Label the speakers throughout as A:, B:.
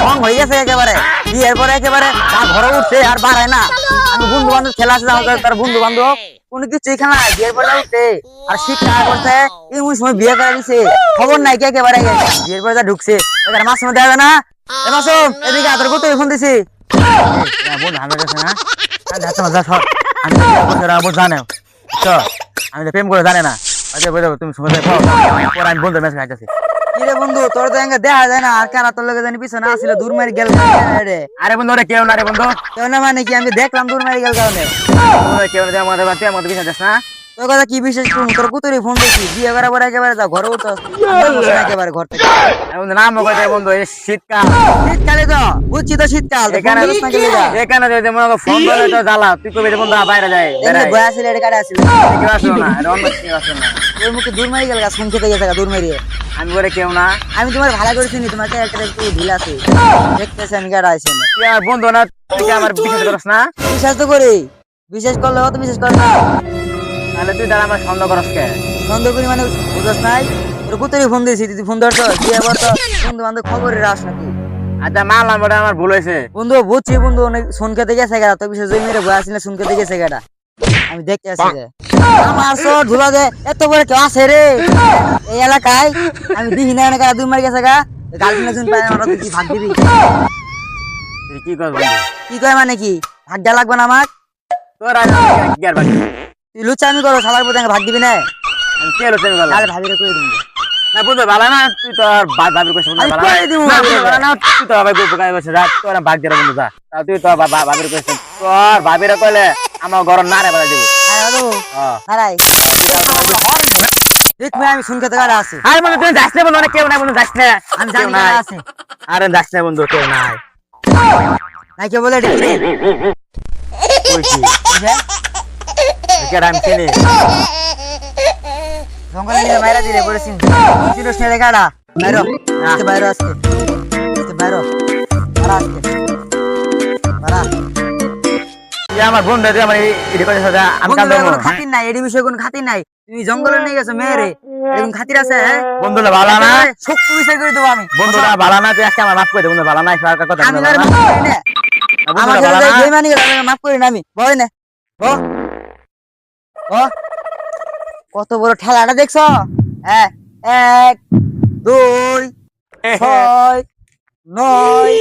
A: Song হয়ে গেছে একেবারে। বিয়ের পরে একেবারে যা ঘরে উঠছে আর বাড়ায় না। আমি বন্ধু বান্ধব খেলা আছে তার বন্ধু বান্ধব কোনো কিছু নাই বিয়ের পরে উঠছে আর শিক্ষা করছে এমন সময় বিয়ে করে দিছে। খবর নাই একেবারে। বিয়ের পরে ঢুকছে, এবার মাসুম দেবে না? এ মাসুম, এদিকে আদর করতে ফোন দিছি। না। আমি তো জানে তো আমি তো প্রেম করে জানে না। আচ্ছা তুমি সময় পাও আমি মেসেজ খাইতেছি বন্ধু তোর তো এঙ্গে দেখা যায় না আর কারা তোর লগে জানি পিছনে দূর মারি গেল রে? আরে বন্ধু ওরে কেউ না রে বন্ধু। কেউ না মানে কি আমি দেখলাম দূর মারি গেল কারণে কেউ না আমাদের বাতে আমাদের পিছনে যাস না? তোর কথা কি বিশেষ তোর কুতুরি ফোন দেখি বিয়ে করার পরে একেবারে যা ঘরে উঠো। একেবারে ঘর থেকে। বন্ধু নাম বন্ধু এই শীতকাল। শীতকালে তো বুঝছি তো শীতকাল এখানে এখানে যদি মনে ফোন করে তো জ্বালা তুই কবি বন্ধু বাইরে যায় বয়া ছিল এটা কাটে আসছিল কেউ আসলো না এটা কেউ আসলো না। ওর মুখে দূর মারি গেল ফোন খেতে গেছে দূর মারিয়ে। আমি বলে কেউ না। আমি তোমার ভালো করে চিনি তোমার ক্যারেক্টার একটু ঢিল আছে। দেখতেছি আমি কাটা আইছি তুই আমার বন্ধু না তুই আমার বিশ্বাস করছ না? বিশ্বাস তো করি। বিশ্বাস করলে অত বিশ্বাস কর না তাহলে তুই দাঁড়া আমার সন্দেহ করস কে? সন্দেহ করি মানে বুঝছ নাই? তোর কুতুরি ফোন দিয়েছি তুই ফোন ধরছ? বল তো বন্ধু বান্ধব খবরের রাস নাকি? আচ্ছা মানলাম ওটা আমার ভুল হয়েছে। বন্ধু বুঝছি বন্ধু অনেক শুন খেতে গেছে গেটা তো বিশেষ জমি মেরে শুন খেতে গেছে গেটা আমি দেখতে আসি যে আমার সর ধুলা দে এত বড় কেউ আছে রে? এই এলাকায় আমি দিহি না এলাকায় দুই মারি গেছে গা। গার্লফ্রেন্ড পায় আমার তুই কি ভাগ দিবি। কি করবি কি কয় মানে কি? ভাগ দেওয়া লাগবে না আমার তোর তুই লুচামি করো সবার প্রতি ভাগ দিবি না। আমি কে লুচামি করলাম? আরে ভাবিরে কই দিবি। না বুঝো ভালো না তুই তো আর ভাবি না। ভালো না না তুই তো বুঝ কাই কইছ রাত তোর ভাগ দিরা বন্ধু যা। তুই তো ভাবিরে কইছ তোর ভাবিরে কইলে আমার ঘর না রে বাড়াই দিব। হারাই দেখ ভাই আমি শুনকে তো আছি। আরে বন্ধু তুই যাস না বন্ধু অনেক কেউ নাই বন্ধু যাস না। আমি জানি না আছে। আরে যাস না বন্ধু কেউ নাই। নাই কে বলে রে কই কি? জঙ্গলে নিয়ে দিলে চিনোস না রে গাড়া। বাইরো আজকে বাইরো আজকে। বাইরো। আমার আমার আমি খাতির নাই এডি বিষয়ে কোনো খাতির নাই। তুমি জঙ্গলে নিয়ে গেছো এরকম খাতির আছে হ্যাঁ? বন্ধুরা ভালো না। বিষয় করে দেবো আমি। বন্ধুরা ভালো না তুই আজকে আমার মাফ করে দে। বন্ধু ভালো না আর কথা আমি না। আমার সাথে বেইমানি করে আমি মাফ করি না আমি। না। ও ও কত বড় ঠেলাটা দেখছ? হ্যাঁ। এক দুই ছয় নয়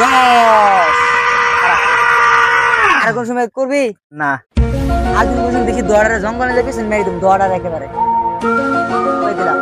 A: দশ। আর কোন সময় করবি? না। আজ পর্যন্ত দেখি দোয়ারে জঙ্গলে যাবি মেরে তুমি দোয়ারা একেবারে। দিলাম?